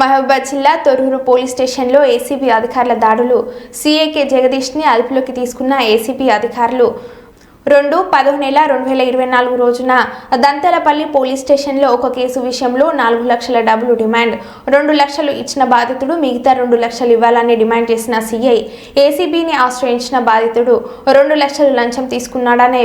మహబూబాద్ జిల్లా తొర్రూరు పోలీస్ స్టేషన్లో ఏసీబీ అధికారుల దాడులు. సీఏకే జగదీష్ని అదుపులోకి తీసుకున్న ఏసీబీ అధికారులు రెండు పదో నెల రెండు వేల ఇరవై నాలుగు రోజున దంతలపల్లి పోలీస్ స్టేషన్లో ఒక కేసు విషయంలో నాలుగు లక్షల డబ్బులు డిమాండ్. రెండు లక్షలు ఇచ్చిన బాధితుడు మిగతా రెండు లక్షలు ఇవ్వాలని డిమాండ్ చేసిన సీఐ ఏసీబీని ఆశ్రయించిన బాధితుడు రెండు లక్షలు లంచం తీసుకున్నాడనే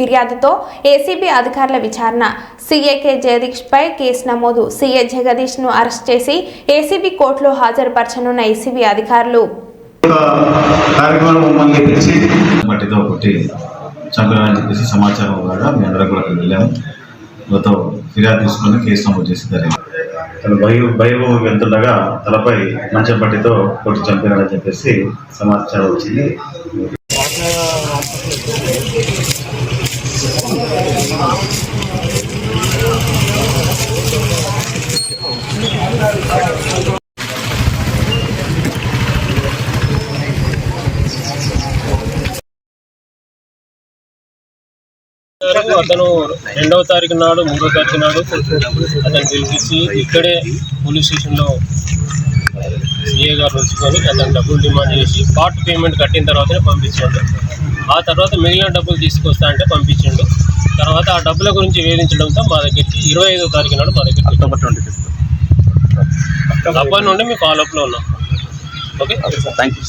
ఫిర్యాదుతో ఏసీబీ అధికారుల విచారణ. సీఐకే జగదీష్పై కేసు నమోదు. సీఐ జగదీష్ను అరెస్ట్ చేసి ఏసీబీ కోర్టులో హాజరుపరచనున్న ఏసీబీ అధికారులు. కార్యక్రమం మమ్మల్ని పిలిచి కొట్టి చెప్పేసి సమాచారం ద్వారా మేము అందరం కూడా అక్కడ వెళ్ళాము. మొత్తం ఫిర్యాదు తీసుకొని కేసు నమోదు చేసి తను భయ బయోభూమికి వెళ్తుండగా తలపై మంచం పట్టితో కొట్టి చంపారని చెప్పేసి సమాచారం వచ్చింది. గారు అతను రెండవ తారీఖు నాడు మూడో తారీఖు నాడు అతను పిలిపించి ఇక్కడే పోలీస్ స్టేషన్లో సిఏ గారు ఉంచుకొని అతను డబ్బులు డిమాండ్ చేసి పార్ట్ పేమెంట్ కట్టిన తర్వాతనే పంపించాడు. ఆ తర్వాత మిగిలిన డబ్బులు తీసుకొస్తా అంటే పంపించిండు. తర్వాత ఆ డబ్బుల గురించి వేధించడంతో మా దగ్గరికి ఇరవై ఐదో తారీఖు నాడు మా దగ్గరికి అక్టోబర్ ట్వంటీ ఫిఫ్త్. అప్పటి నుండి మీ ఫాలోఅప్లో ఉన్నాం. ఓకే? Thank you